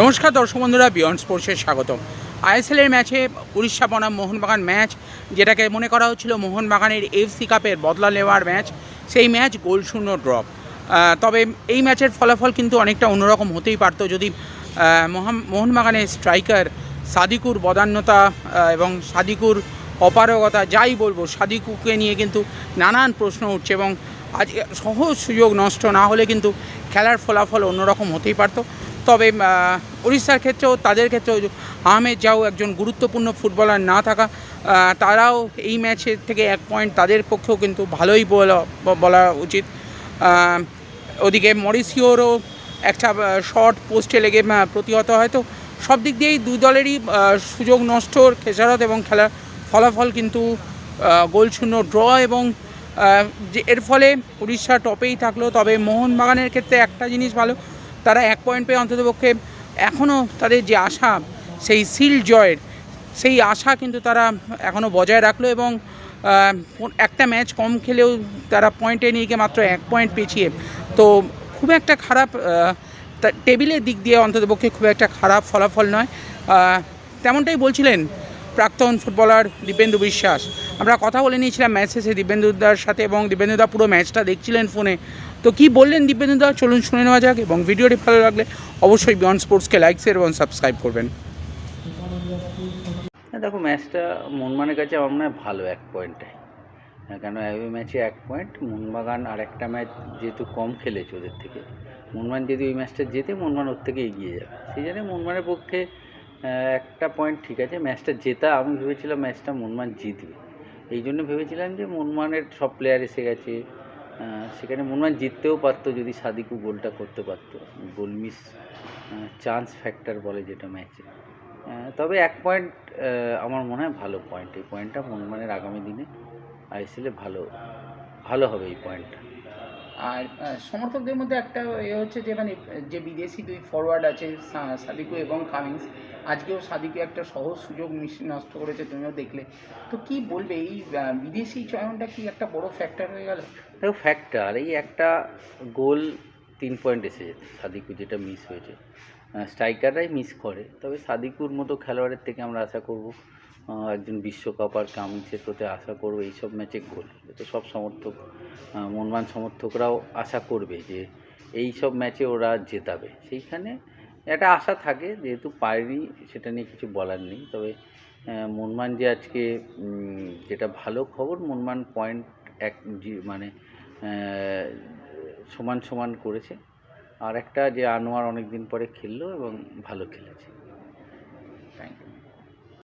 নমস্কার দর্শক বন্ধুরা বিয়ন্ড স্পোর্টসের স্বাগতম। আইএসএলের ম্যাচে উড়িষ্যা বনাম মোহনবাগান ম্যাচ যেটাকে মনে করা হচ্ছিল মোহনবাগানের এফসি কাপের বদলা নেওয়ার ম্যাচ সেই ম্যাচ গোল শূন্য ড্রপ তবে এই ম্যাচের ফলাফল কিন্তু অনেকটা অন্যরকম হতেই পারতো, যদি মোহনবাগানের স্ট্রাইকার সাদিকুর বদান্যতা এবং সাদিকুর অপারগতা, যাই বলব, সাদিকুকে নিয়ে কিন্তু নানান প্রশ্ন উঠছে, এবং আজ সহজ সুযোগ নষ্ট না হলে কিন্তু খেলার ফলাফল অন্যরকম হতেই পারতো। তবে উড়িষ্যার ক্ষেত্রেও তাদের ক্ষেত্রেও আহমেদ যাও একজন গুরুত্বপূর্ণ ফুটবলার না থাকা তারাও এই ম্যাচের থেকে এক পয়েন্ট তাদের পক্ষেও কিন্তু ভালোই বলা উচিত। ওদিকে মরিসিওরও একটা শর্ট পোস্টে লেগে প্রতিহত হয়। তো সব দিক দিয়েই দুই দলেরই সুযোগ নষ্টর খেসারত এবং খেলার ফলাফল কিন্তু আহ, গোল শূন্য ড্র এবং যে এর ফলে উড়িষ্যা টপেই থাকল। তবে মোহনবাগানের ক্ষেত্রে একটা জিনিস ভালো তারা এক পয়েন্ট পেয়ে অন্ততপক্ষে এখনও তাদের যে আশা, সেই সিল জয়ের, সেই আশা কিন্তু তারা এখনও বজায় রাখল এবং একটা ম্যাচ কম খেলেও তারা পয়েন্টে নিয়ে গিয়ে মাত্র এক পয়েন্ট পেছিয়ে তো খুব একটা খারাপ টেবিলের দিক দিয়ে অন্ততপক্ষে খুব একটা খারাপ ফলাফল নয়। তেমনটাই বলছিলেন প্রাক্তন ফুটবলার দীপেন্দু বিশ্বাস। আমরা কথা বলে নিয়েছিলাম ম্যাচ শেষে দিব্যেন্দুদার সাথে এবং দিব্যেন্দুদা পুরো ম্যাচটা দেখছিলেন ফোনে তো কি বললেন দিব্যেন্দুদা চলুন শুনে নেওয়া যাক এবং ভিডিওটি ভালো লাগলে অবশ্যই বিয়ন্ড স্পোর্টসকে লাইক শেয়ার এবং সাবস্ক্রাইব করবেন। দেখো ম্যাচটা মনমানের কাছে আমার মনে হয় ভালো এক পয়েন্টে কেন এই ম্যাচে এক পয়েন্ট মোহনবাগান আর একটা ম্যাচ যেহেতু কম খেলেছে ওদের থেকে। মোহনবাগান যদি ওই ম্যাচটা জেতে মোহনবাগান ওর থেকে এগিয়ে যাবে। সেই জন্য মোহনবাগানের পক্ষে একটা পয়েন্ট ঠিক আছে ম্যাচটা জেতা, আমি ভেবেছিলাম ম্যাচটা মোহনবাগান জিতবে। এই জন্য ভেবেছিলাম যে মোহনবাগানের সব প্লেয়ার এসে গেছে সেখানে মোহনবাগান জিততেও পারতো যদি সাদিকু গোলটা করতে পারতো। গোল মিস চান্স ফ্যাক্টর বলে যেটা ম্যাচে তবে এক পয়েন্ট আমার মনে হয় ভালো পয়েন্ট এই পয়েন্টটা মনমানের আগামী দিনে আইএসএলে ভালো ভালো হবে এই পয়েন্টটা আর সমর্থকদের মধ্যে একটা এ হচ্ছে যে মানে যে বিদেশি দুই ফরওয়ার্ড আছে সাদিকু এবং কামিংস আজকেও সাদিকু একটা সহজ সুযোগ নষ্ট করেছে, তুমিও দেখলে। তো কি বলবে, এই বিদেশি চয়নটা কি একটা বড় ফ্যাক্টর হয়ে গেল? ফ্যাক্টর এই একটা গোল তিন পয়েন্ট এসে সাদিকু যেটা মিস হয়েছে। স্ট্রাইকাররাই মিস করে, তবে সাদিকুর মতো খেলোয়াড়ের থেকে আমরা আশা করব একজন বিশ্বকাপ আর কামিংসের প্রতি আশা করব, এইসব ম্যাচে গোল। তো সব সমর্থক মনমান সমর্থকরাও আশা করবে যে এই সব ম্যাচে ওরা জেতাবে। সেইখানে একটা আশা থাকে, যেহেতু পায়নি, সেটা নিয়ে কিছু বলার নেই। তবে মনমান যে আজকে যেটা ভালো খবর, মনমান পয়েন্ট এক মানে সমান সমান করেছে। আর একটা যে আনোয়ার অনেক দিন পরে খেললো এবং ভালো খেলেছে।